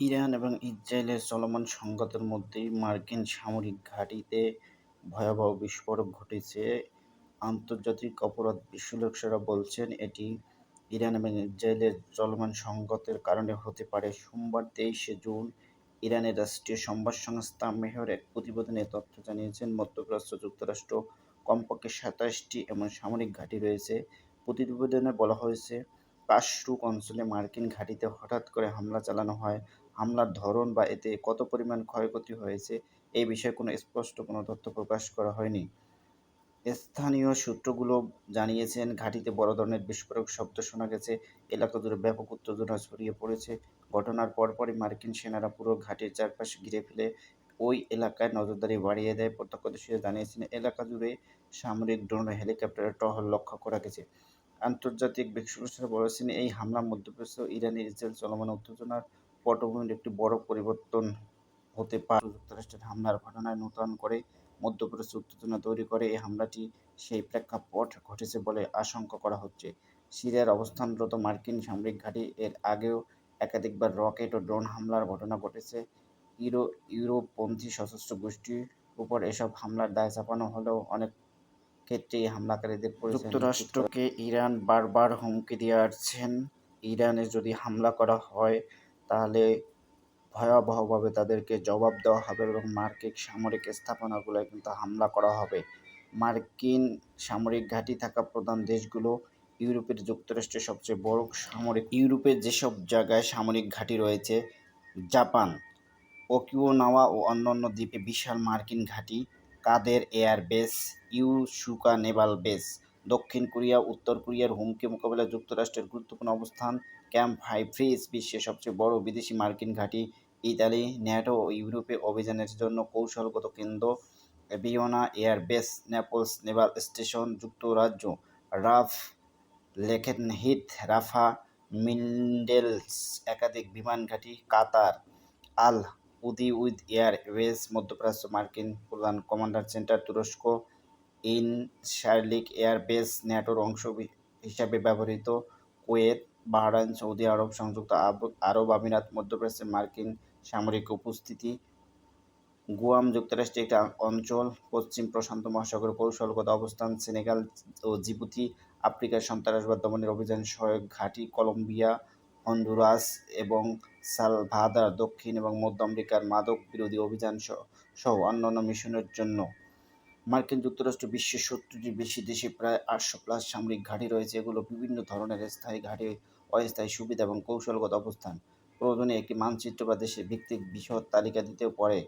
Iran এবং ইসরায়েলের চলমান সংঘাতের মধ্যেই মার্কিন সামরিক ঘাঁটিতে ভয়াবহ বিস্ফোরক ঘটেছে। আন্তর্জাতিক অপরাধ বিশ্লেষকরা বলছেন, এটি ইরান এবং ইসরায়েলের চলমান সংঘাতের কারণে হতে পারে। সোমবার তেইশে জুন ইরানের রাষ্ট্রীয় সংবাদ সংস্থা মেহর এক প্রতিবেদনে তথ্য জানিয়েছেন মধ্যপ্রাচ্য যুক্তরাষ্ট্র কমপক্ষে সাতাশটি এমন সামরিক ঘাঁটি রয়েছে। প্রতিবেদনে বলা হয়েছে, কাশরুক অঞ্চলে মার্কিন ঘাঁটিতে হঠাৎ করে হামলা চালানো হয়। হামলার ধরন বা এতে কত পরিমাণ ক্ষয়ক্ষতি হয়েছে এই বিষয়ে কোনো স্পষ্ট কোনো তথ্য প্রকাশ করা হয়নি। স্থানীয় সূত্রগুলো জানিয়েছেন ঘাঁটিতে বড় ধরনের বিস্ফোরক শব্দ শোনা গেছে। এলাকা জুড়ে ব্যাপক উত্তেজনা ছড়িয়ে পড়েছে। ঘটনার পরপরই মার্কিন সেনারা পুরো ঘাঁটির চারপাশ ঘিরে ফেলে ওই এলাকায় নজরদারি বাড়িয়ে দেয়। প্রত্যক্ষদর্শীরা জানিয়েছেন, এলাকা জুড়ে সামরিক ড্রোন হেলিকপ্টারের টহল লক্ষ্য করা গেছে। আন্তর্জাতিক বিশ্লেষকেরা বলছেন, এই হামলা মধ্যপ্রাচ্য ও ইরান-ইসরায়েল চলমান উত্তেজনার পটভূমির একটি বড় পরিবর্তন হতে পারে। যুক্তরাষ্ট্রের হামলার ঘটনায় নতুন করে মধ্যপ্রাচ্যে উত্তেজনা তৈরি করে এই হামলাটি সেই প্রেক্ষাপট ঘটেছে বলে আশঙ্কা করা হচ্ছে। সিরিয়ায় অবস্থানরত মার্কিন সামরিক ঘাঁটি এর আগেও একাধিকবার রকেট ও ড্রোন হামলার ঘটনা ঘটেছে। ইউরো ইউরোপপন্থী সশস্ত্র গোষ্ঠীর উপর এসব হামলার দায় চাপানো হলেও অনেক ক্ষেত্রেই হামলাকারীদের যুক্তরাষ্ট্রকে ইরান বারবার হুমকি দিয়ে আসছেন, ইরানে যদি হামলা করা হয় তাহলে ভয়াবহভাবে তাদেরকে জবাব দেওয়া হবে এবং মার্কিন সামরিক স্থাপনাগুলোয় কিন্তু হামলা করা হবে। মার্কিন সামরিক ঘাঁটি থাকা প্রধান দেশগুলো ইউরোপের যুক্তরাষ্ট্রের সবচেয়ে বড় সামরিক ইউরোপের যেসব জায়গায় সামরিক ঘাঁটি রয়েছে, জাপান, ওকিনাওয়া ও অন্যান্য দ্বীপে বিশাল মার্কিন ঘাঁটি, কাদের air base, Yokosuka naval base, দক্ষিণ কোরিয়া, উত্তর কোরিয়ার হুমকি মোকাবিলায় যুক্তরাষ্ট্রের গুরুত্বপূর্ণ অবস্থান, ক্যাম্প হাইফ্রিজ বিশ্বের সবচেয়ে বড় বিদেশি মার্কিন ঘাঁটি, ইতালি, ন্যাটো ও ইউরোপে অভিযানের জন্য কৌশলগত কেন্দ্র, Vienna air base, Naples naval station, যুক্তরাজ্য, রাফ, লেকেনহিথ, রাফা, মিন্ডেলস একাধিক বিমান ঘাঁটি, কাতার, আল উদিউদ এয়ার বেস, মধ্যপ্রাচ্য মার্কিন প্রধান কমান্ডার সেন্টার, তুরস্ক, ইনশারলিক এয়ার বেস, ন্যাটোর অংশ হিসাবে ব্যবহৃত, কুয়েত, বাহরাইন, সৌদি আরব, সংযুক্ত আরব আমিরাত, মধ্যপ্রাচ্যে মার্কিন সামরিক উপস্থিতি, গুয়াম যুক্তরাষ্ট্রের একটি অঞ্চল, পশ্চিম প্রশান্ত মহাসাগর কৌশলগত অবস্থান, সেনেগাল ও জিবুতি, আফ্রিকায় সন্ত্রাসবাদ দমনের অভিযান সহায়ক ঘাঁটি, কলম্বিয়া, হন্ডুরাস এবং সালভাদার দক্ষিণ এবং মধ্য আমেরিকার মাদক বিরোধী অভিযান সহ অন্যান্য মিশনের জন্য। মার্কিন যুক্তরাষ্ট্র বিশ্বের সত্তরটির বেশি দেশে প্রায় আটশো প্লাস সামরিক ঘাঁটি রয়েছে। এগুলো বিভিন্ন ধরনের স্থায়ী ঘাঁটি, অস্থায়ী সুবিধা এবং কৌশলগত অবস্থান। প্রয়োজনে একটি মানচিত্র বা দেশের ভিত্তিক বিশদ তালিকা দিতেও পারে।